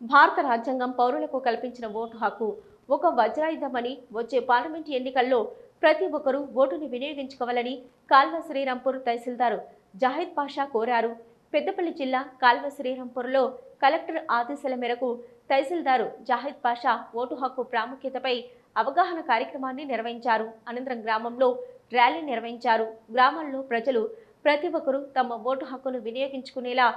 భారత రాజ్యాంగం పౌరులకు కల్పించిన ఓటు హక్కు ఒక వజ్రాయుధమని వచ్చే పార్లమెంటు ఎన్నికల్లో ప్రతి ఒక్కరూ ఓటుని వినియోగించుకోవాలని కాల్వ శ్రీరాంపూర్ తహసీల్దార్ జాహిద్ పాషా కోరారు. పెద్దపల్లి జిల్లా కాల్వ శ్రీరాంపూర్లో కలెక్టర్ ఆదేశాల మేరకు తహసీల్దారు జాహిద్ పాషా ఓటు హక్కు ప్రాముఖ్యతపై అవగాహన కార్యక్రమాన్ని నిర్వహించారు. అనంతరం గ్రామంలో ర్యాలీ నిర్వహించారు. గ్రామాల్లో ప్రజలు ప్రతి ఒక్కరూ తమ ఓటు హక్కును వినియోగించుకునేలా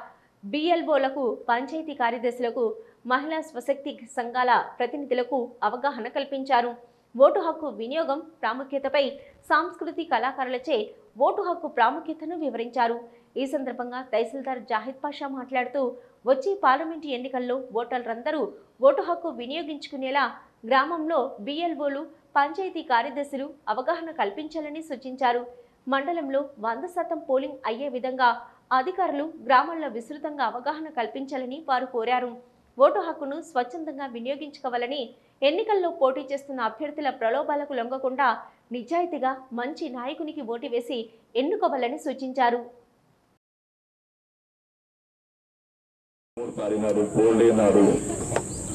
బిఎల్ఓలకు పంచాయతీ కార్యదర్శులకు మహిళా స్వశక్తి సంఘాల ప్రతినిధులకు అవగాహన కల్పించారు. ఓటు హక్కు వినియోగం ప్రాముఖ్యతపై సాంస్కృతిక కళాకారులచే ఓటు హక్కు ప్రాముఖ్యతను వివరించారు. ఈ సందర్భంగా తహసీల్దార్ జాహిద్ పాషా మాట్లాడుతూ వచ్చే పార్లమెంటు ఎన్నికల్లో ఓటర్లందరూ ఓటు హక్కు వినియోగించుకునేలా గ్రామంలో బిఎల్ఓలు పంచాయతీ కార్యదర్శులు అవగాహన కల్పించాలని సూచించారు. మండలంలో వంద శాతం పోలింగ్ అయ్యే విధంగా అధికారులు గ్రామాల్లో విస్తృతంగా అవగాహన కల్పించాలని వారు కోరారు. ఓటు హక్కును స్వచ్ఛందంగా వినియోగించుకోవాలని ఎన్నికల్లో పోటీ చేస్తున్న అభ్యర్థుల ప్రలోభాలకు లొంగకుండా నిజాయితీగా మంచి నాయకునికి ఓటు వేసి ఎన్నుకోవాలని సూచించారు.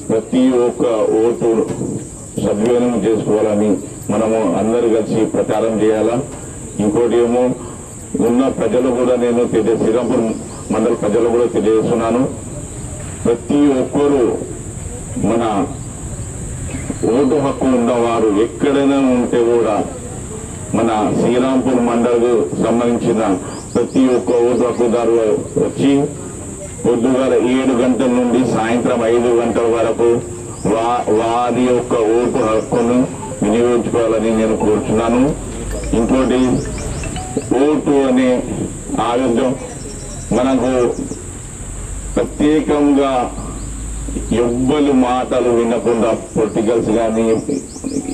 ప్రతి ఒక్క ఓటు సద్వినియోగం చేసుకోవాలని మనము అందరు కలిసి ప్రచారం చేయాలా? ఇంకోటి ఏమో ఉన్న ప్రజలు కూడా నేను తెలియ శ్రీరాంపూర్ మండల ప్రజలు కూడా తెలియజేస్తున్నాను. ప్రతి ఒక్కరూ మన ఓటు హక్కు ఉన్నవారు ఎక్కడైనా ఉంటే కూడా మన శ్రీరాంపూర్ మండలకు సంబంధించిన ప్రతి ఒక్క ఓటు హక్కుదారు వచ్చి పొద్దుగాల ఏడు గంటల నుండి సాయంత్రం ఐదు గంటల వరకు వా వారి యొక్క ఓటు హక్కును వినియోగించుకోవాలని నేను కోరుచున్నాను. ఇంకోటి ఓటు అనే ఆయుధం మనకు ప్రత్యేకంగా ఎవ్వరు మాటలు వినకుండా పొలిటికల్స్ కానీ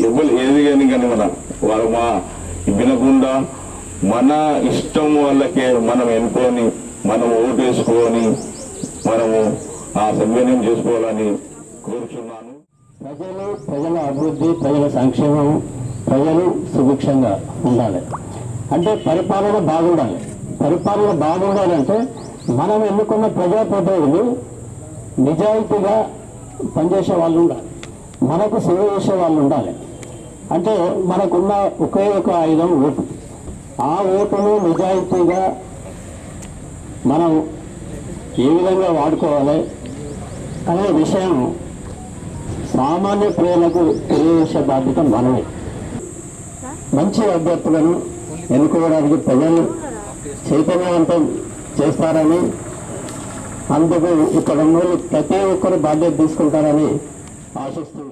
ఎవ్వరు ఏది కానీ కానీ మన వారు మా వినకుండా మన ఇష్టం వాళ్ళకే మనం ఎన్నుకొని మనం ఓటు వేసుకొని మనము ఆ సద్వినియోగం చేసుకోవాలని కోరుచున్నాను. ప్రజలు ప్రజల అభివృద్ధి ప్రజల సంక్షేమం ప్రజలు సుభిక్షంగా ఉండాలి. అంటే పరిపాలన బాగుండాలి. పరిపాలన బాగుండాలంటే మనం ఎన్నుకున్న ప్రజాప్రతినిధులు నిజాయితీగా పనిచేసే వాళ్ళు ఉండాలి. మనకు సేవ చేసే వాళ్ళు ఉండాలి. అంటే మనకున్న ఒకే ఒక ఆయుధం ఓటు. ఆ ఓటును నిజాయితీగా మనం ఏ విధంగా వాడుకోవాలి అనే విషయం సామాన్య ప్రజలకు తెలియజేసే బాధ్యత మనమే. మంచి అభ్యర్థులను ఎన్నుకోవడానికి ప్రజలు చైతన్యవంతం చేస్తారని అందుకు ఇక్కడ ఉన్న ప్రతి ఒక్కరు బాధ్యత తీసుకుంటారని ఆశిస్తున్నారు